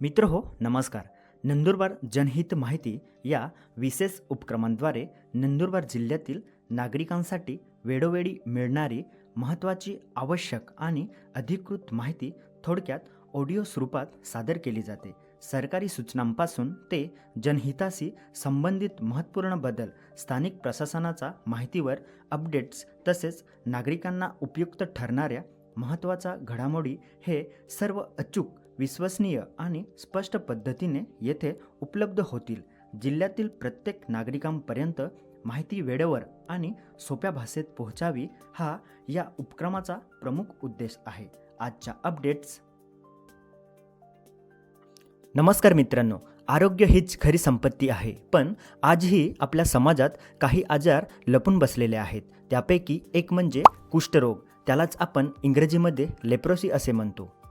मित्र हो नमस्कार. नंदुरबार जनहित माहिती या विशेष उपक्रमांद्वारे नंदुरबार जिल्ह्यातील नागरिकांसाठी वेळोवेळी मिळणारी महत्त्वाची आवश्यक आणि अधिकृत माहिती थोडक्यात ऑडिओ स्वरूपात सादर केली जाते. सरकारी सूचनांपासून ते जनहिताशी संबंधित महत्त्वपूर्ण बदल स्थानिक प्रशासनाचा माहितीवर अपडेट्स तसेच नागरिकांना उपयुक्त ठरणाऱ्या महत्त्वाच्या घडामोडी हे सर्व अचूक विश्वसनीय आणि स्पष्ट पद्धतीने येथे उपलब्ध होतील. जिल्ह्यातील प्रत्येक नागरिकांपर्यंत माहिती वेळेवर आणि सोप्या भाषेत पोहोचावी हा या उपक्रमाचा प्रमुख उद्देश आहे. आजच्या अपडेट्स नमस्कार मित्रांनो आरोग्य हीच खरी संपत्ती आहे. पण आजही आपल्या समाजात काही आजार लपून बसलेले आहेत. त्यापैकी एक म्हणजे कुष्ठरोग. त्यालाच आपण इंग्रजीमध्ये लेप्रोसी असे म्हणतो.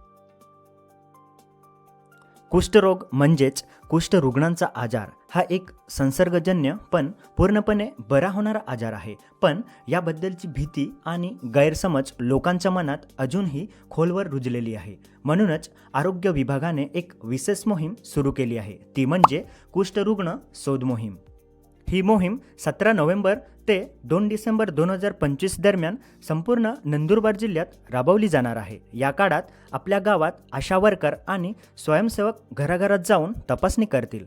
कुष्ठरोग म्हणजेच कुष्ठरुग्णांचा आजार हा एक संसर्गजन्य पण पूर्णपणे बरा होणारा आजार आहे. पण याबद्दलची भीती आणि गैरसमज लोकांच्या मनात अजूनही खोलवर रुजलेली आहे. म्हणूनच आरोग्य विभागाने एक विशेष मोहीम सुरू केली आहे. ती म्हणजे कुष्ठरुग्ण शोध मोहीम. ही मोहीम सतरा नोव्हेंबर ते दोन डिसेंबर दोन हजार पंचवीस दरम्यान संपूर्ण नंदुरबार जिल्ह्यात राबवली जाणार आहे. या काळात आपल्या गावात आशा वर्कर आणि स्वयंसेवक घराघरात जाऊन तपासणी करतील.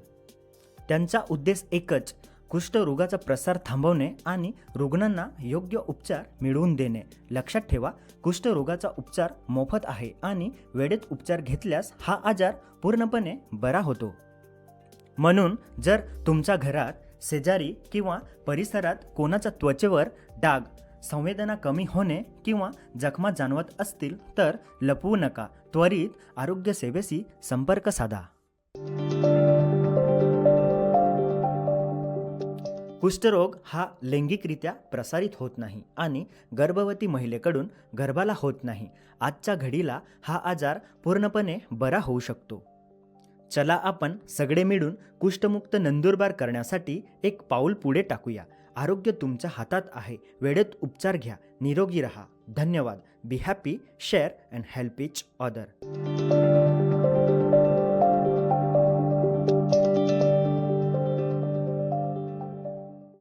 त्यांचा उद्देश एकच कुष्ठरोगाचा प्रसार थांबवणे आणि रुग्णांना योग्य उपचार मिळवून देणे. लक्षात ठेवा कुष्ठरोगाचा उपचार मोफत आहे आणि वेळेत उपचार घेतल्यास हा आजार पूर्णपणे बरा होतो. म्हणून जर तुमच्या घरात शेजारी किंवा परिसरात कोणाच्या त्वचेवर डाग संवेदना कमी होणे किंवा जखमा जाणवत असतील तर लपवू नका. त्वरित आरोग्य सेवेशी संपर्क साधा. कुष्ठरोग हा लैंगिकरित्या प्रसारित होत नाही आणि गर्भवती महिलेकडून गर्भाला होत नाही. आजच्या घडीला हा आजार पूर्णपणे बरा होऊ शकतो. चला आपण सगळे मिळून कुष्ठमुक्त नंदुरबार करण्यासाठी एक पाऊल पुढे टाकूया. आरोग्य तुमच्या हातात आहे. वेळेत उपचार घ्या. निरोगी रहा. धन्यवाद. Be happy share and help each other